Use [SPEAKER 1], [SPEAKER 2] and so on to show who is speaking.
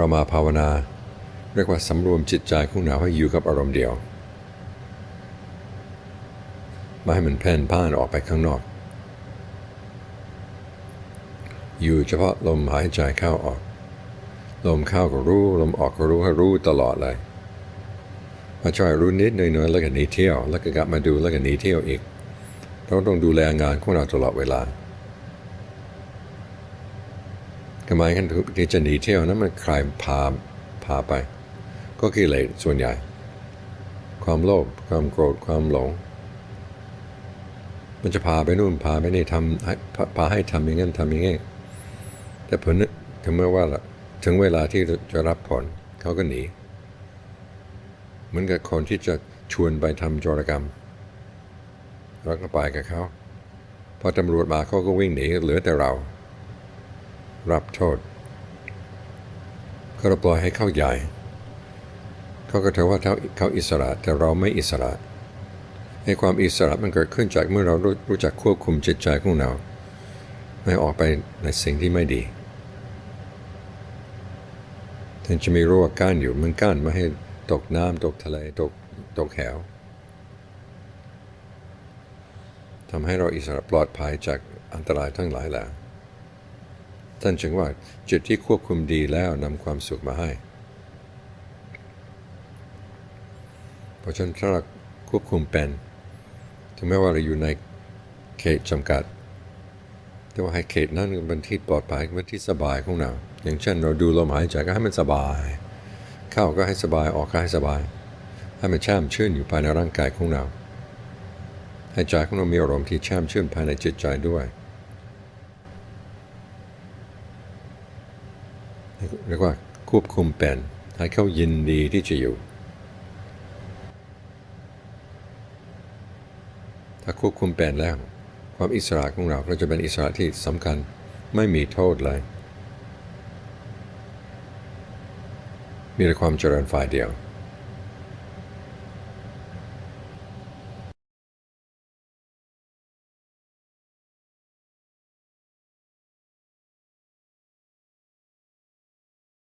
[SPEAKER 1] เรามาภาวนา เรียกว่าสำรวมจิตใจของเราให้อยู่กับอารมณ์เดียวไม่ให้มันแผ่นพ่านออกไปข้างนอก อยู่เฉพาะลมหายใจเข้าออก ลมเข้าก็รู้ ลมออกก็รู้ให้รู้ตลอดเลยมาช่วยรู้นิดหน่อยๆแล้วก็หนีเที่ยว แล้วก็กลับมาดูแล้วก็หนีเที่ยวอีกเราต้องดูแลงานของเราตลอดเวลา ทำไมกันที่จะหนีเที่ยวนั้นมันใครพาพาไป ก็กิเลสส่วนใหญ่ ความโลภความโกรธความหลง มันจะพาไปนู่นพาไปนี่ทำพาพาให้ทำอย่างนั้นทำอย่างนี้แต่ผลนถึงเมื่อว่าละถึงเวลาที่จะรับผลเขาก็หนีเหมือนกับคนที่จะชวนไปทำโจรกรรมเราก็ไปกับเขาพอตำรวจมาเขาก็วิ่งหนีเหลือแต่เรา รับโทษก็เราปล่อยให้เข้าใหญ่เขาก็ถือว่าเขาเขาอิสระแต่เราไม่อิสระในความอิสระมันเกิดขึ้นจากเมื่อเรารู้รู้จักควบคุมจิตใจของเรา ไม่ออกไปในสิ่งที่ไม่ดีถึงจะมีรั้วกั้นอยู่มันกั้นไม่ให้ตกน้ำตกทะเลตกตกแหวทำให้เราอิสระปลอดภัยจากอันตรายทั้งหลายแหละ ท่านจึงว่าจิตที่ควบคุมดีแล้วนำความสุขมาให้ เพราะฉะนั้นถ้าเราควบคุมเป็นถึงแม้ว่าเราอยู่ในเขตจำกัด แต่ว่าให้เขตนั้นเป็นที่ปลอดภัยเป็นที่สบายของเราอย่างเช่นเราดูลมหายใจก็ให้มันสบาย เข้าก็ให้สบายออกก็ให้สบาย ให้มันแช่มชื่นอยู่ภายในร่างกายของเราให้ใจของเรามีอารมณ์ที่แช่มชื่นภายในจิตใจด้วย เรียกว่าควบคุมเป็นให้เขายินดีที่จะอยู่ ถ้าควบคุมเป็นแล้ว ความอิสระของเราก็จะเป็นอิสระที่สำคัญไม่มีโทษเลย มีแต่ความเจริญฝ่ายเดียว